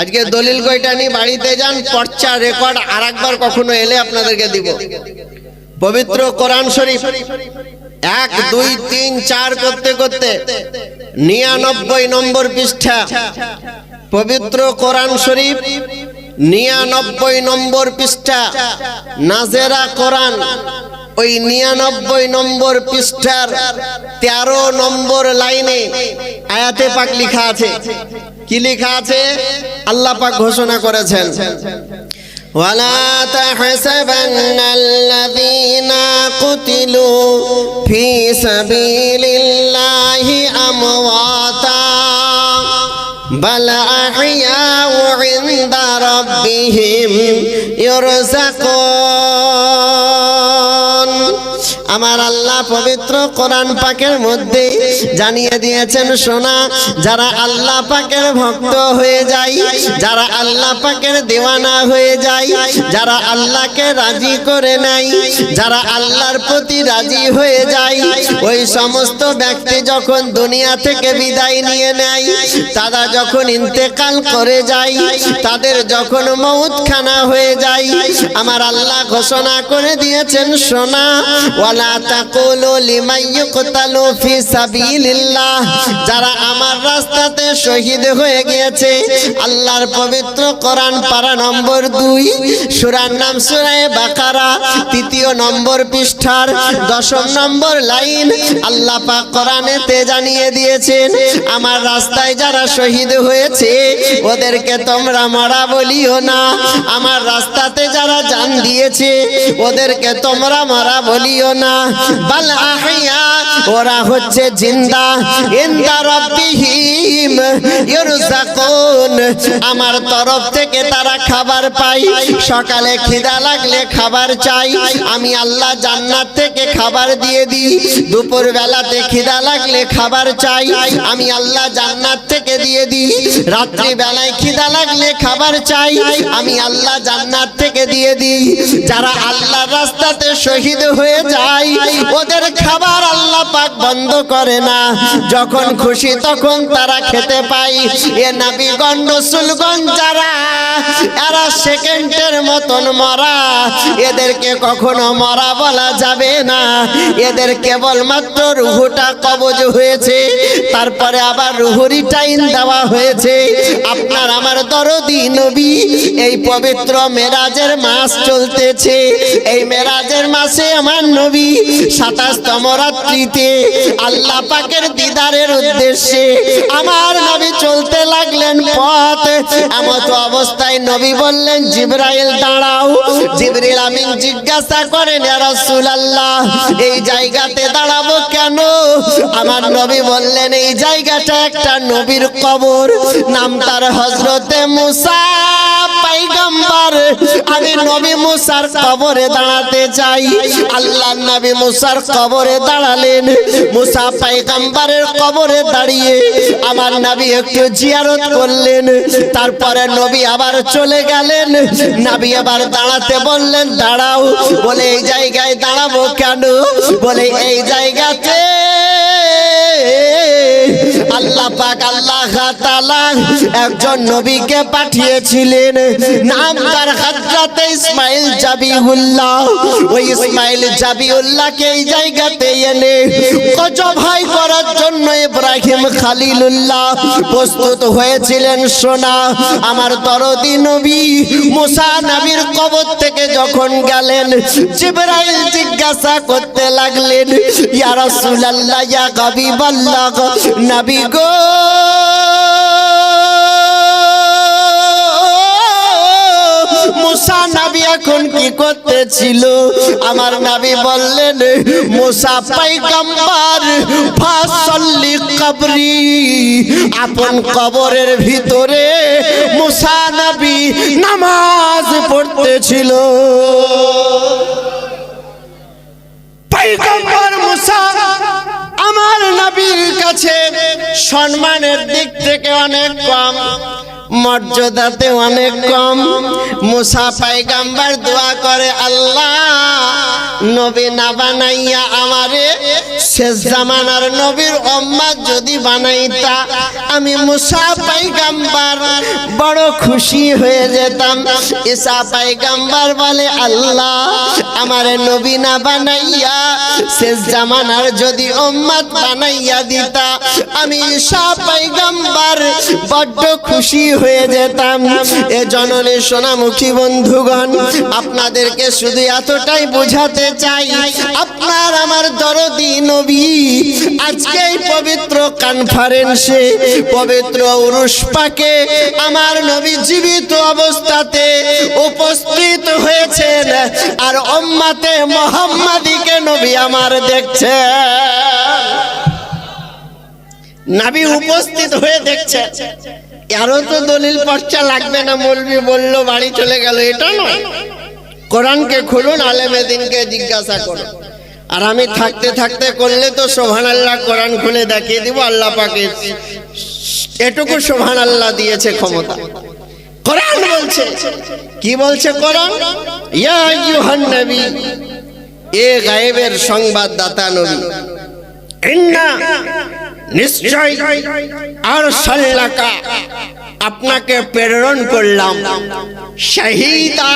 আজকে দলিল কয়টা নিয়ে বাড়িতে যান, পর্চা রেকর্ড আর একবার কখনো এলে আপনাদেরকে দিব। পবিত্র কোরআন শরীফ, এক, দুই, তিন, চার করতে করতে নিরানব্বই নম্বর পৃষ্ঠা। পবিত্র কোরআন শরীফ, নিরানব্বই নম্বর পৃষ্ঠা, নাজেরা কোরআন। ওই নিরানব্বই নম্বর পৃষ্ঠার তেরো নম্বর লাইনে আয়াতে পাক লিখা আছে কি লেখা আছে আল্লাহ পাক ঘোষণা করেছেন ولا تحسبن الذين قتلوا في سبيل الله أمواتا بل أحياء عند ربهم يرزقون আমার আল্লাহ পবিত্র কোরআন পাকের মধ্যে জানিয়ে দিয়েছেন সোনা যারা আল্লাহ পাকের ভক্ত হয়ে যায়, যারা আল্লাহ পাকের দেওয়ানা হয়ে যায়, যারা আল্লাহকে রাজি করে নেয়, যারা আল্লাহর প্রতি রাজি হয়ে যায়, ওই সমস্ত ব্যক্তি যখন দুনিয়া থেকে বিদায় নিয়ে নেয়, তারা যখন ইন্তেকাল করে যায়, তাদের যখন মৌত খানা হয়ে যায়, আমার আল্লাহ ঘোষণা করে দিয়েছেন সোনা ওয়ালা তাকুলু লিমান ইউকতালু ফি সাবিলিল্লাহ। যারা আমার রাস্তাতে শহীদ হয়ে গিয়েছে, আল্লাহর পবিত্র কোরআন পারা নম্বর দুই, সূরার নাম সূরা বাকারা, তৃতীয় নম্বর পৃষ্ঠার দশম নম্বর লাইন আল্লাহ পাক কোরআনেতে জানিয়ে দিয়েছেন, আমার রাস্তায় যারা শহীদ হয়েছে, ওদেরকে তোমরা মরা বলিও না। আমার রাস্তাতে যারা জান দিয়েছে, ওদেরকে তোমরা মরা বলিও না। বাল আহিয়া, ওরা হচ্ছে জিন্দা। ইন্দা রব্বিহিম ইরজাকুন। আমার তরফ থেকে তারা খাবার পাই সকালে খিদা লাগলে খাবার চাই। আমি আল্লাহ জান্নাত থেকে খাবার দিয়ে দিই। দুপুর বেলাতে খিদা লাগলে খাবার চাই। আমি আল্লাহ জান্নাত থেকে দিয়ে দিই। রাত্রি বেলায় খিদা লাগলে খাবার চাই। আমি আল্লাহ জান্নাত থেকে দিয়ে দিই। যারা আল্লাহর রাস্তাতে শহীদ হয়ে যায় ওদের খাবার আল্লাহ পাক বন্ধ করে না। যখন খুশি তখন তারা খেতে পায়। এ নাবি গন্ড সুলগন যারা, এরা সেকেন্ডের মতন মরা। এদেরকে কখনো মরা বলা যাবে না। এদের কেবলমাত্র রুহুটা কবজ হয়েছে। তারপরে আবার রুহুরি টাইম দেওয়া হয়েছে। আপনার আমার দরদি নবী, এই পবিত্র মেরাজের মাস চলতেছে। এই মেরাজের মাসে আমার নবী সাতাশতম রাত্রিতে আল্লাহ পাকের দিদারের উদ্দেশ্যে আমার নবী চলতে লাগলেন পথ। এমত অবস্থায় নবী বললেন, জিব্রাইল, দাঁড়াও। জিবরিল আমিন জিজ্ঞাসা করেন, ইয়া রাসূলুল্লাহ, এই জায়গাতে দাঁড়াবো কেন? আমার নবী বললেন, এই জায়গাটা একটা নবীর কবর, নাম তার হযরতে মুসা, পাইগাম্বার। আমি নবী মুসার কবরে দাঁড়াতে চাই। আল্লাহ নবী মুসার কবরে দাঁড়ালেন। মুসা পাইগাম্বারের কবরে দাঁড়িয়ে আমার নবী একটু জিয়ারত করলেন। তারপরে নবী আবার চলে গেলেন। নবী আবার দাঁড়াতে বললেন, দাঁড়াও। বলে, এই জায়গায় দাঁড়াবো কেন? বলে, এই জায়গাতে আল্লাহ পাক আল্লাহ তাআলা একজন নবীকে পাঠিয়েছিলেন। নাম তার হযরতে ইসমাইল জাবিউল্লাহ। ওই ইসমাইল জাবিউল্লাহকে এই জায়গাতে এনে কজভাই করার জন্য ইব্রাহিম খালিলুল্লাহ প্রস্তুত হয়েছিলেন। সোনা আমার দরদি নবী মুসা নবীর কবর থেকে যখন গেলেন, জিবরাইল জিজ্ঞাসা করতে লাগলেন, ইয়া রাসূলুল্লাহ, ইয়া হাবিবাল্লাহ, নবী গো। মুসা নবী এখন কি করতেছিল? আমার নবী বললেন, মুসা পাইগাম্বার ফাসল্লি কবরি। আপন কবরের ভিতরে মুসা নবী নামাজ পড়তেছিল। পাইগাম্বার মুসা, আমার নবীর কাছে সম্মানের দিক থেকে অনেক কম। মর্যাদাতে অনেক কম। মুসা পাইগাম্বার দোয়া করে, আল্লাহ, নবী না বানাইয়া আমারে শেষ জামানার নবীর অম্মা যদি বানাইতা, আমি মুসা পাইগাম্বার বড় খুশি হয়ে যেতাম। ঈসা পাইগাম্বার বলে, আল্লাহ, আমারে নবী না বানাইয়া শেষ জামানার যদি উম্মত বানাইয়া দিতা, আমি ঈসা পাইগাম্বার বড্ড খুশি হয়ে যেতাম। এ জননী সোনামুখী বন্ধুগণ, আপনাদেরকে শুধু এতটাই বোঝাতে চাই, আপনার আমার দরদি নবী, আজকে এই পবিত্র কনফারেন্সে পবিত্র উরুস পাকে আমার নবী জীবিত অবস্থাতে উপস্থিত হয়েছেন আর উম্মাতে মোহাম্মদীকে নবী আমার দেখছে নাবি উপস্থিত হয়ে দেখছে আরও তো দলিল পর্চা লাগবে না মলবি বলল, বাড়ি চলে গেল। এটা নয়। কোরআনকে খুলুন, আলেমে দিনকে জিজ্ঞাসা করুন। আর আমি থাকতে থাকতে করলে তো সোহান আল্লাহ কোরআন খুলে দেখিয়ে দিব, আল্লাহ পাকে এটুকু সোহান আল্লাহ দিয়েছে ক্ষমতা। কোরআন বলছে। কি বলছে কোরআন? ইয়া ইউহান নবী, এ গায়েবের সংবাদদাতা নবী। ইন্না আপনাকে প্রেরণ করলাম। শাহিদা,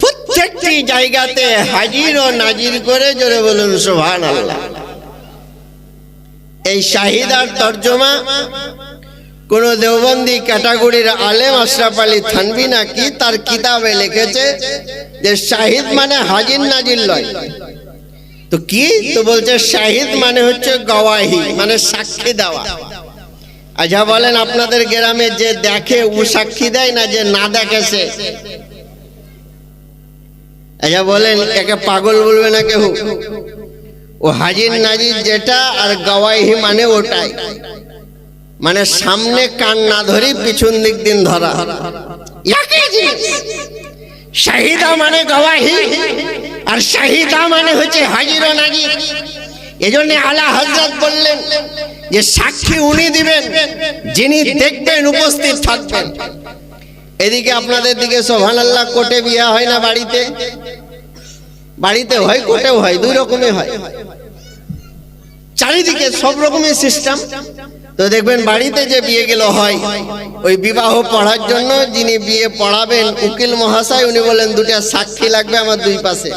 প্রত্যেকটি জায়গাতে হাজির ও নাজির করে জোরে বলুন সোহান আল্লাহ এই শাহিদার তর্জমা কোন দেওবন্দি ক্যাটাগরির আলেম আশরাফ আলী থানবি নাকি তার কিতাবে লিখেছে যে শাহিদ মানে হাজির নাজির লয়। তো কি তো বলছে? শাহিদ মানে হচ্ছে গওয়াহি মানে সাক্ষী দেওয়া। আচ্ছা বলেন, আপনাদের গ্রামে যে দেখে ও সাক্ষী দেয় না, যে না দেখেছে আচ্ছা বলেন, একে পাগল বলবে না কেউ ও হাজির নাজির যেটা আর গওয়াহি মানে ওটাই। মানে সামনে কান না ধরি পিছন দিক দিন ধরা। শাহিদা মানে গওয়াহি। আর শাহিদা মানে হচ্ছে হাজির নাজির। এজন্য আলা হজরত বললেন যে সাক্ষী উনি দিবেন, যিনি দেখবেন, উপস্থিত থাকবেন। এদিকে আপনাদের দিকে সোহান আল্লাহ কোটে বিয়া হয় না বাড়িতে? বাড়িতে হয় কোটেও হয়, দুই রকমই হয়। চারিদিকে সব রকমের সিস্টেম তো দেখবেন বাড়িতে যে বিয়ে গেল হয়, ওই বিবাহ পড়ার জন্য যিনি বিয়ে পড়াবেন, উকিল মহাশয়, উনি বলেন দুটা সাক্ষী লাগবে আমার দুই পাশে।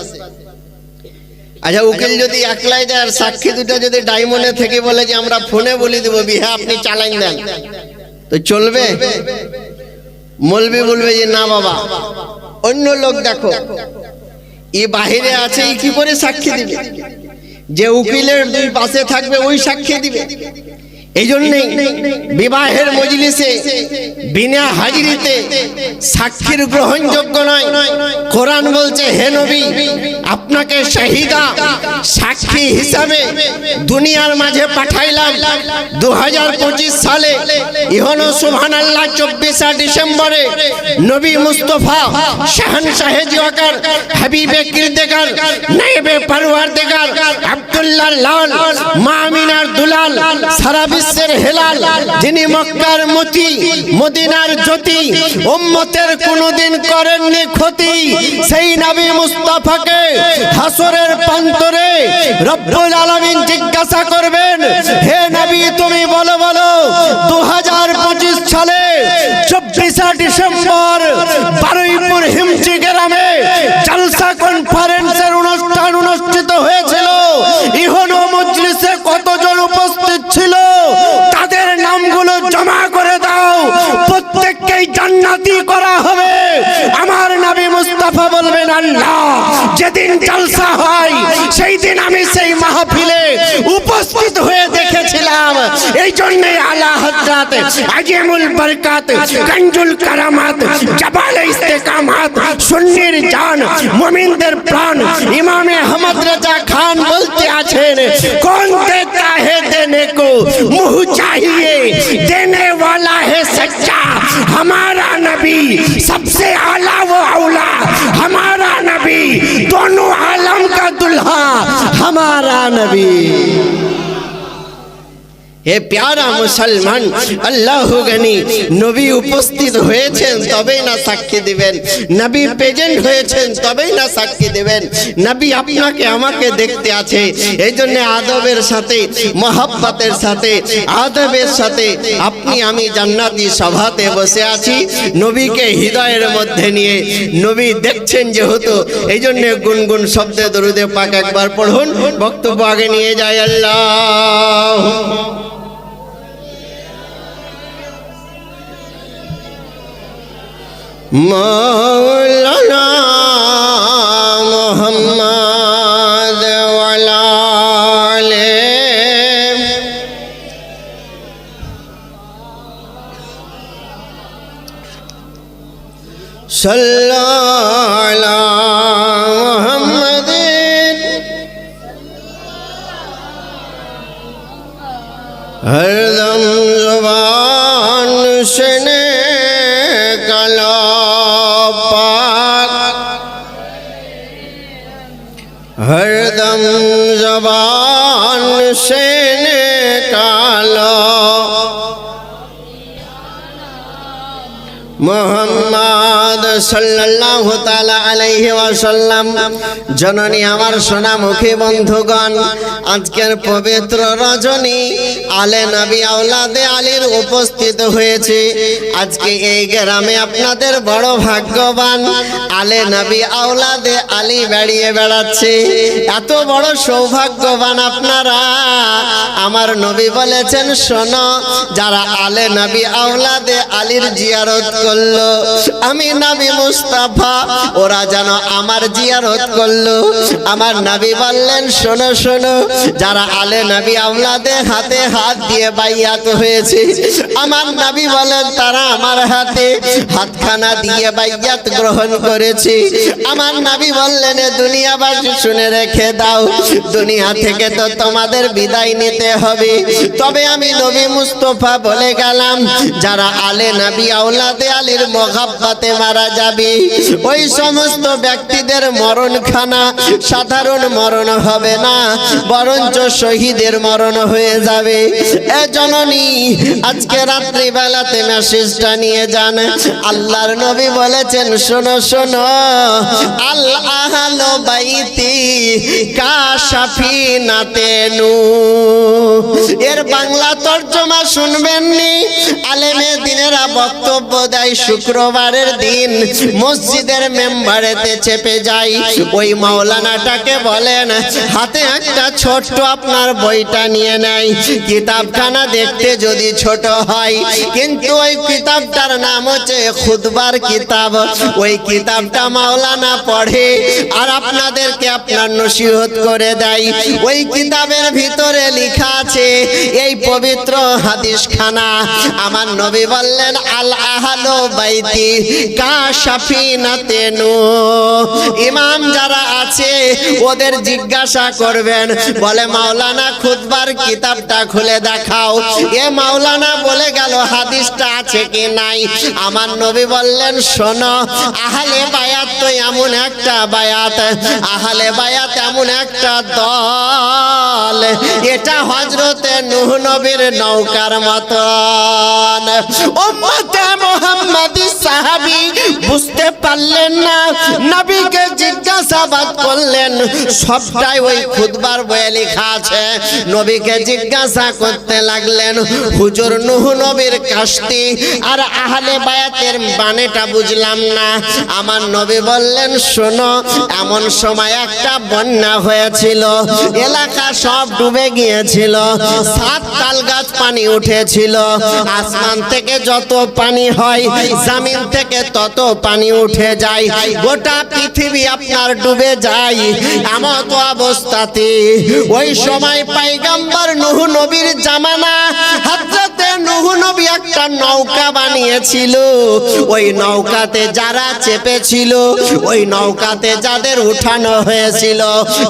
আচ্ছা উকিল যদি একলাই যায় আর সাক্ষী দুটো যদি ডায়মন্ডে থেকে বলে যে, আমরা ফোনে বলে দেবো বিহা আপনি চালাইন দেন। তো চলবে? মলবি বলবে যে, না বাবা, অন্য লোক দেখো। এ বাহিরে আছে কি করে সাক্ষী দিবে? যে উকিলের দুই পাশে থাকবে, ওই সাক্ষী দিবে। এই জন্যই বিবাহের মজলিসে বিনা হাজিরিতে সাক্ষীর গ্রহণযোগ্য নয়। কোরআন বলছে হে নবী আপনাকে শাহিদা সাক্ষী হিসাবে দুনিয়ার মাঝে পাঠাইলাম। দু সালে ইহনো সুবহান আল্লাহ চব্বিশা ডিসেম্বরে নবী মুস্তফা শাহান শাহেজি ওয়াকার হাবিবে কিরদেগার নাইবে পারওয়ার দেগার আব্দুল্লাহ লাল মা আমিনার দুলাল সারা বিশ্বের হেলাল, যিনি মক্কার মতি, মদিনার জ্যোতি, উম্মতের কোনোদিন করেননি ক্ষতি, সেই নবী মুস্তাফাকে হাসরের প্রান্তরে রব্বুল আলামিন জিজ্ঞাসা করবেন, হে নবী, তুমি বলো বলো দু হাজার পঁচিশ সালে চব্বিশে ডিসেম্বর বারুইপুর হিমচি গ্রামে জালসা কনফারেন্সের জান্নাতি করা হবে। মুস্তাফা বলবেন আল্লাহ যেদিন জলসা হয় সেই দিন আমি সেই মাহফিলে উপস্থিত হয়ে দেখেছিলাম এই জন্য আলা হজরত আজিমুল বরকাত গঞ্জুল কারামাত জবাল ইস্তেকামাত সুন্নির জান মুমিনদের প্রাণ ইমামে আহমদ রাজা খান বলতে আছেন কোন দেতা है देने को मुंह चाहिए देने वाला है सच्चा हमारा नबी सबसे आला वो औला हमारा नबी दोनों आलम का दुल्हा हमारा नबी হে প্যারা মুসলমান, আল্লাহ গানি, নবী উপস্থিত হয়েছেন তবেই না সাক্ষী দিবেন। নবী প্রেজেন্ট হয়েছেন তবেই না সাক্ষী দিবেন। নবী আপনাকে, আমাকে দেখতে আছে। এই জন্য আদবের সাথে, মহাব্বতের সাথে, আদবের সাথে আপনি, আমি জান্নাতি সভাতে বসে আছি। নবীকে হৃদয়ের মধ্যে নিয়ে নবী দেখছেন যেহেতু এই জন্য গুনগুন শব্দে দরুদে পাক একবার পড়ুন। বক্তব্য আগে নিয়ে যায়, আল্লাহ। مولانا محمد ولا صلى على محمد هر دم زبان سے نکلا हरदम जबान से निकालो मोहम्मद সাল্লাল্লাহু তাআলা আলাইহি ওয়াসাল্লাম। জননী, আমার সোনা মুখী বন্ধুগণ, আজকের পবিত্র রজনী আলে নবী আওলাদে আলীর উপস্থিত হয়েছে। আজকে এই গ্রামে আপনাদের বড় ভাগ্যবান আলে নবী আওলাদে আলী বেড়িয়ে বেড়াচ্ছে। এত বড় সৌভাগ্যবান আপনারা। আমার নবী বলেছেন, শোনো, যারা আলে নবী আওলাদে আলীর জিয়ারত করল, আমি নবী মুস্তাফা, ওরা যেন আমার জিয়ারত করল। আমার নবী বললেন, শোনো শোনো, যারা আলে নবী আওলাদে হাতে হাত দিয়ে বাইয়াত হয়েছে, আমার নবী বলেন, তারা আমার হাতে হাতখানা দিয়ে বাইয়াত গ্রহণ করেছে। আমার নবী বললেন দুনিয়াবাসী, শুনে রেখে দাও, দুনিয়া থেকে তো তোমাদের বিদায় নিতে হবে। তবে আমি নবী মুস্তফা বলে গেলাম, যারা আলে নবী আওলাদে আলীর মহাব্বাতে মারা যাবে? ওই সমস্ত ব্যক্তিদের মরণখানা সাধারণ মরণ হবে না, বরঞ্চ শহীদের মরণ হয়ে যাবে। এ জননী, আজকে রাত্রি বেলাতে মেসেজটা নিয়ে যান। আল্লাহর নবী বলেছেন, শোনো শোনো আল্লাহ বাইতি কাশাফি নাতেনু এর বাংলা তর্জমা শুনবেননি? আলেমে দিনেরা বক্তব্য দেয়, শুক্রবারের দিন মসজিদের মেম্বারেতে চেপে যাই। ওই মাওলানাটাকে বলেন, হাতে একটা ছোট্ট আপনার বইটা নিয়ে নেয় কিতাবখানা দেখতে যদি ছোট হয়, কিন্তু ওই কিতাবটার নাম হচ্ছে খুদবার কিতাব। ওই কিতাবটা মাওলানা পড়ে আর আপনাদেরকে আপনার নসিহত করে দেয়। ওই কিতাবের ভিতরে লেখা আছে, এই পবিত্র হাদিস খানা আমার নবী বললেন, আল আহালো বাইতি কা সাফিনাতে ইমাম যারা আছে, ওদের জিজ্ঞাসা করবেন, বলে, মাওলানা খুদবার কিতাবটা খুলে দেখাও। এ মাওলানা বলে গেল, হাদিসটা আছে কি নাই? আমার নবী বললেন, শোনো, আহলে বায়াত তো এমন একটা বায়াত, আহলে বায়াত এমন একটা দল। এটা হজরতে নুহ নবীর নৌকার মতন। উম্মতে মুহাম্মাদি সাহাবী বুঝতে পারলেন না, নবীকে জিজ্ঞাসাবাদ করলেন, সবটাই ওই খুদবার বইয়ে লেখা আছে। নবীকে জিজ্ঞাসা করতে লাগলেন, হুজুর নুহ নবীর কাশতি, আর আহলে বায়াতের বানেটা বুঝলাম না। আমার নবী বললেন, শোনো, এমন সময় একটা বন্যা হয়েছিল, এলাকা সব ডুবে গিয়েছিল, সাত তাল গাছ পানি উঠেছিল, আসমান থেকে যত পানি হয়, জামিন থেকে তত পানি উঠে যায়, গোটা পৃথিবী আপনার ডুবে যায়। এমন তো অবস্থাতে ওই সময় পাইগাম্বার নুহ নবীর জামানা, হযরতে নুহ নবী একটা নৌকা বানিয়েছিল। ওই নৌকাতে যারা চেপেছিল, ওই নৌকাতে যাদের উঠানো হয়েছিল,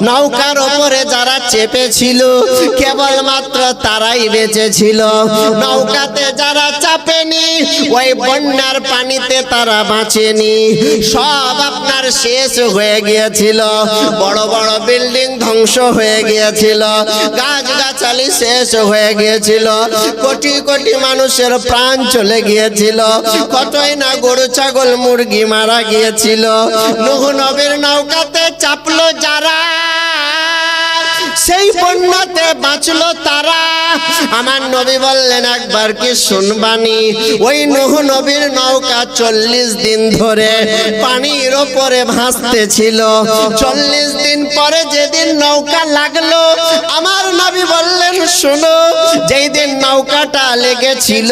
নৌকার ওপরে যারা চেপেছিল, কেবলমাত্র তারাই বেঁচেছিল। নৌকাতে যারা চাপেনি, ওই বন্যার পানিতে তারা বাঁচেনি সব আপনার শেষ হয়ে গিয়েছিল। বড় বড় বিল্ডিং ধ্বংস হয়ে গিয়েছিল। গাছ গাছালি শেষ হয়ে গিয়েছিল। কোটি কোটি মানুষের প্রাণ চলে গিয়েছিল। কতই না গরু, ছাগল, মুরগি মারা গিয়েছিল। নুহ নবীর নৌকাতে চাপলো যারা। সেই বন্যাতে বাঁচলো তারা। আমার নবী বললেন, একবার কি শুনবানি? ওই নুহ নবীর নৌকা চল্লিশ দিন ধরে পানির ওপরে ভাসতে ছিল। চল্লিশ দিন পরে যেদিন নৌকা লাগল, আমার নবী বললেন, শোনো যেই দিন নৌকাটা লেগেছিল,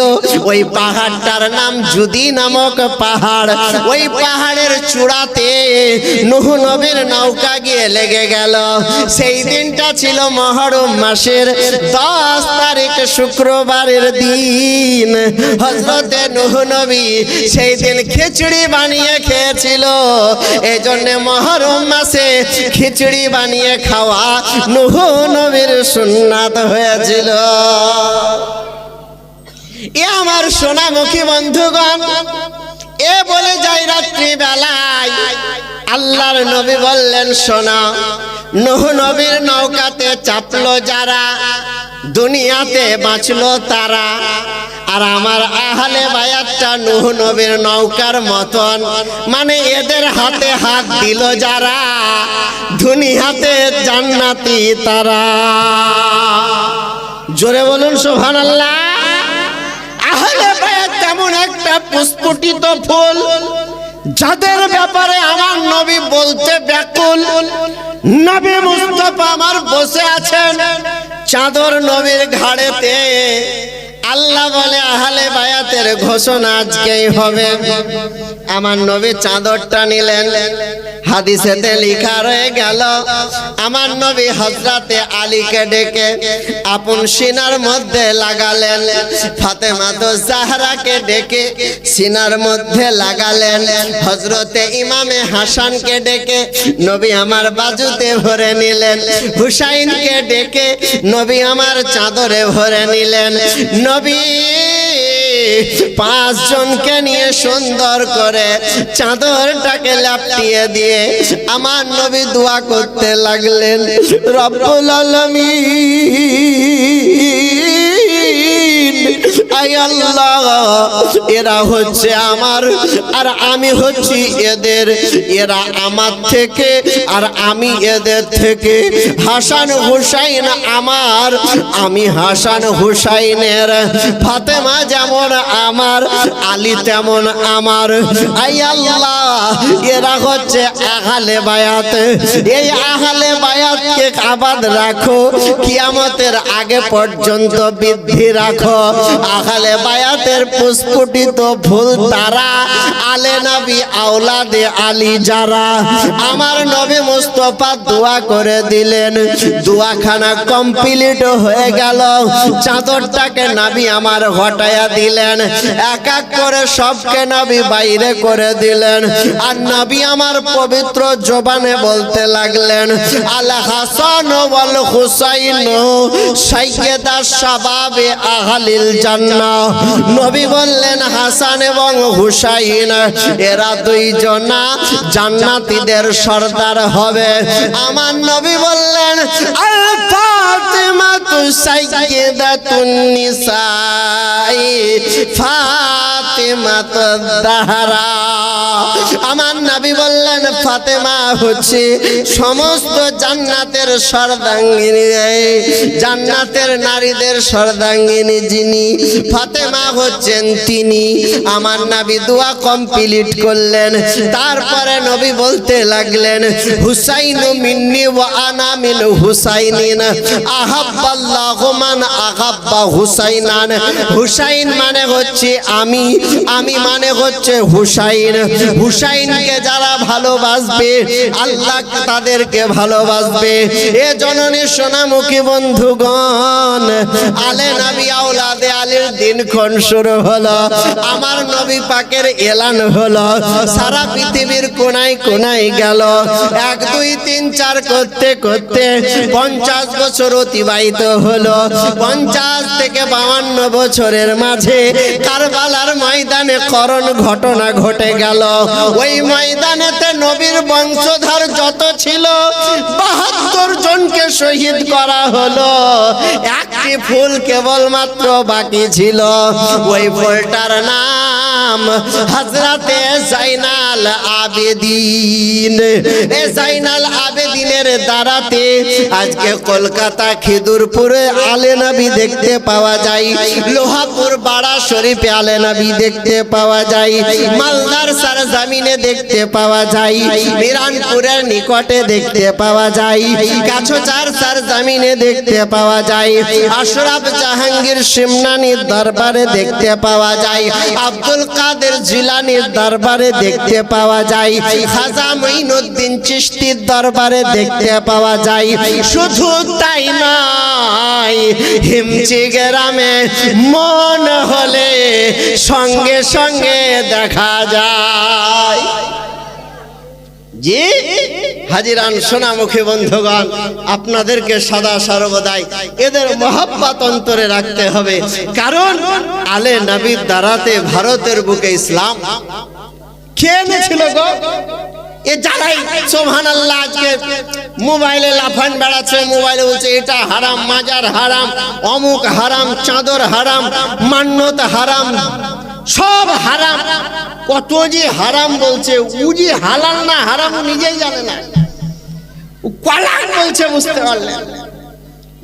ওই পাহাড়টার নাম জুদি নামক পাহাড়। ওই পাহাড়ের চূড়াতে নুহ নবীর নৌকা গিয়ে লেগে গেল। সেই দিনটা ছিল মহরম মাসের দশ তারিখ শুক্রবারের দিন। হজরতে নুহ নবী সেই দিন খিচুড়ি বানিয়ে খেয়েছিল। এই জন্য মহরম মাসে খিচুড়ি বানিয়ে খাওয়া নুহ নবীর সুন্নাত হয়েছিল। এ আমার সোনামুখী বন্ধুগণ, এ বলে যাই রাত্রি বেলায় আল্লাহর নবী বললেন সোনা নহ নবীর নৌকাতে চাপলো যারা, দুনিয়াতে বাঁচলো তারা। আর আমার আহলে বায়াতটা নুহ নবীর নৌকার মতন মানে এদের হাতে হাত দিল যারা, দুনিয়াতে জান্নাতি তারা। জোরে বলুন সোহান আল্লাহ আহলে বায়াত তেমন একটা পুষ্পটিত ফুল যাদের ব্যাপারে আমার নবী বলতে ব্যাকুল নবী মুস্তফা আমার বসে আছেন চাদর নবীর ঘাড়েতে। আল্লাহ বলে, আহলে বায়াতের ঘোষণা আজকেই হবে। আমার নবী চাদরটা নিলেন, হাদিসেতে লেখা রয়ে গেল, আমার নবী হজরতে আলীকে ডেকে আপন সিনার মধ্যে লাগালেন, ফাতেমা তো জাহরাকে ডেকে সিনার মধ্যে লাগালেন হজরতে ইমামে হাসানকে ডেকে নবী আমার বাজুতে ভরে নিলেন, হুসাইনকে ডেকে নবী আমার চাদরে ভরে নিলেন। নবী পাঁচজনকে নিয়ে সুন্দর করে চাদরটাকে লাপটিয়ে দিয়ে আমার নবী দোয়া করতে লাগলেন। রব্বুল আলমী এরা হচ্ছে আমার, আর আমি হচ্ছি এদের, এরা আমার থেকে, আর আমি এদের থেকে। হাসান হুসাইন আমার, আমি হাসান হুসাইনের, ফাতেমা যেমন আমার, আলী তেমন আমার। আই আল্লাহ, এরা হচ্ছে আহালে বায়াত। এই আহালে বায়াতকে আবাদ রাখো, কিয়ামতের আগে পর্যন্ত বৃদ্ধি রাখো। বায়াতের পুষ্পটিত ফুল তারা। আলে নবী আওলাদে আলী যারা। আমার নবী মুস্তফা দোয়া করে দিলেন। দোয়াখানা কমপ্লিট হয়ে গেল। চাদরটাকে নবী আমার হটায়া দিলেন। এক এক করে সবকে নবী বাইরে করে দিলেন। আর নবী আমার পবিত্র জবানে বলতে লাগলেন, আল হাসান ওয়াল হুসাইন, সাইয়েদা শাবাবে আহলিল জান্নাহ। নবী বললেন, হাসান এবং হুসাইন, এরা দুইজনা জান্নাতীদের সর্দার হবে। আমার নবী বললেন ফাতিমা তো আমার নবী বললেন, ফাতেমা হচ্ছে সমস্ত জান্নাতের সর্দাঙ্গিনী। জান্নাতের নারীদের সর্দাঙ্গিনী যিনি ফাতেমা হচ্ছেন তিনি। আমার নবী দোয়া কমপ্লিট করলেন। তারপরে নবী বলতে লাগলেন, হুসাইন মিন্নি ওয়া আনা মিন হুসাইনিন। আহাব্বাল্লাহু মান আহাব্বা হুসাইনান। হুসাইন মানে হচ্ছে আমি। আমি মানে হচ্ছে হুসাইন। হুসাইনকে যারা ভালোবাসবে, আল্লাহ তাদেরকে ভালোবাসবে। এ জননী সোনামুখী বন্ধুগণ, আলে নবী আওলাদে আলীর দিনক্ষণ শুরু হলো, আমার নবী পাকের এলান হলো, সারা পৃথিবীর কোনায় কোনায় গেল। এক, দুই, তিন, চার করতে করতে পঞ্চাশ বছর অতিবাহিত হলো। পঞ্চাশ থেকে বাউান্ন বছরের মাঝে কারবালার ময় ময়দানে করণ ঘটনা ঘটে গেল। ওই ময়দানেতে নবীর বংশধর যত ছিল, বাহাত্তর জনকে শহীদ করা হলো। একটি ফুল কেবলমাত্র বাকি ছিল। ওই ফুলটার নাম হজরতে জাইনাল আবেদিন। এ জাইনাল আবেদিনের দ্বারাতে আজকে কলকাতা খিদুরপুরে আলে নবী দেখতে পাওয়া যায়। লোহাপুর বাড়া শরীফে আলে নবী দেখতে পাওয়া যায়। মালদার সার জামিনে দেখতে পাওয়া যায়। মিরানপুরের নিকটে দেখতে পাওয়া যায়। কাছচার সার জামিনে দেখতে পাওয়া যায়। আশরাফ জাহাঙ্গীর সিমনানির দরবারে দেখতে পাওয়া যায়। আব্দুল কাদের জিলানির দরবারে দেখতে পাওয়া যায়। খাজা মঈনুদ্দিন চিশতির দরবারে দেখতে পাওয়া যায়। শুধু তাই নয়, হিমচি গ্রামে মন হলে সঙ্গে সঙ্গে দেখা যায়। জি? হাজিরান, সোনামুখী বন্ধুগণ, আপনাদেরকে সদা সর্বদাই এদের মহাব্বাত অন্তরে রাখতে হবে। কারণ আলে নবীর দ্বারাতে ভারতের বুকে ইসলাম কে এনেছিল গো? এ যারাই সোহান আল্লাহ আজকে মোবাইলে লাফান বেড়াচ্ছে, মোবাইলে বলছে, এটা হারাম, মাজার হারাম, অমুক হারাম, চাদর হারাম, মান্যত হারাম, সব হারাম। কত যে হারাম বলছে উ যে হালাল না, হারাম নিজেই জানে না। ও বলছে, বুঝতে পারলেন?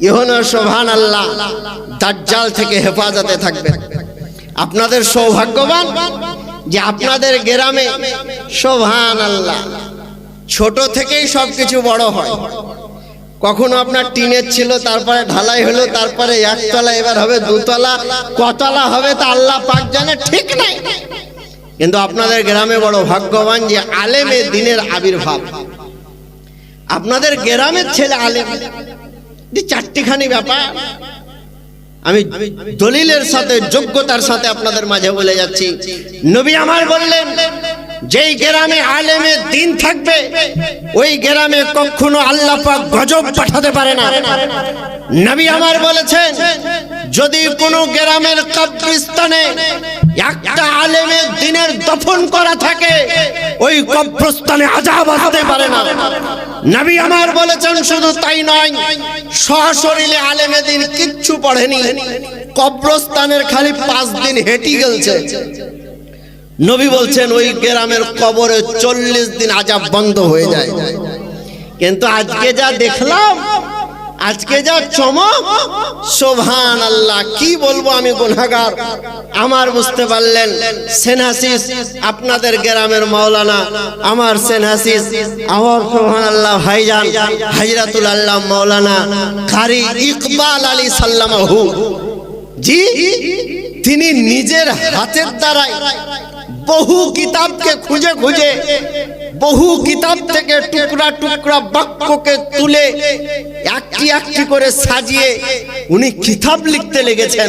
ইহনো সোহান আল্লাহ দাজ্জাল থেকে হেফাজতে থাকবে আপনাদের সৌভাগ্যবান যে আপনাদের গ্রামে সোহান আল্লাহ ছোট থেকেই সবকিছু বড় হয়। কখনো আপনার টিনের ছিল, তারপরে ঢালাই হলো, তারপরে একতলা, এবার হবে দুতলা, কতলা হবে তা আল্লাহ পাক জানে, ঠিক নাই। কিন্তু আপনাদের গ্রামে বড় ভাগ্যবান যে আলেমে দিনের আবির্ভাব। আপনাদের গ্রামের ছেলে আলেম, যে চারটিখানি ব্যাপার, আমি দলিলের সাথে, যোগ্যতার সাথে আপনাদের মাঝে বলে যাচ্ছি। নবী আমার বললেন যেই গ্রামে আলেমে দিন থাকবে, ওই গ্রামে কখনো আল্লাহ পাক গজব পাঠাতে পারে না। নবী আমার বলেছেন, যদি কোনো গ্রামের কবরস্থানে একটা আলেমে দিনের দফন করা থাকে, ওই কবরস্থানে আজাব আসতে পারে না। নবী আমার বলেছেন, শুধু তাই নয়, সশরীরে আলেমে দিন কিচ্ছু পড়েনি। কবরস্থানের খালি পাঁচ দিন হেঁটি গেলছে। নবী বলছেন, ওই গ্রামের কবরে চল্লিশ দিন আজাব বন্ধ হয়ে যায়। কিন্তু আজকে যা দেখলাম, আজকে যা চমক সোভান আল্লাহ কি বলব আমি গুনাগার আমার বুঝতে পারলেন, সেনহাসিস আপনাদের গ্রামের মাওলানা, আমার সেনহাসিস, আমার সোভান আল্লাহ ভাইজান, হাজরাতুল আল্লাহ মাওলানা কারি ইকবাল আলী সাল্লামাহু। জি, তিনি নিজের হাতের দ্বারাই বহু কিতাবকে খুঁজে খুঁজে, বহু কিতাব থেকে টুকরা টুকরা বাক্যকে তুলে একটি একটি করে সাজিয়ে উনি কিতাব লিখতে লেগেছেন।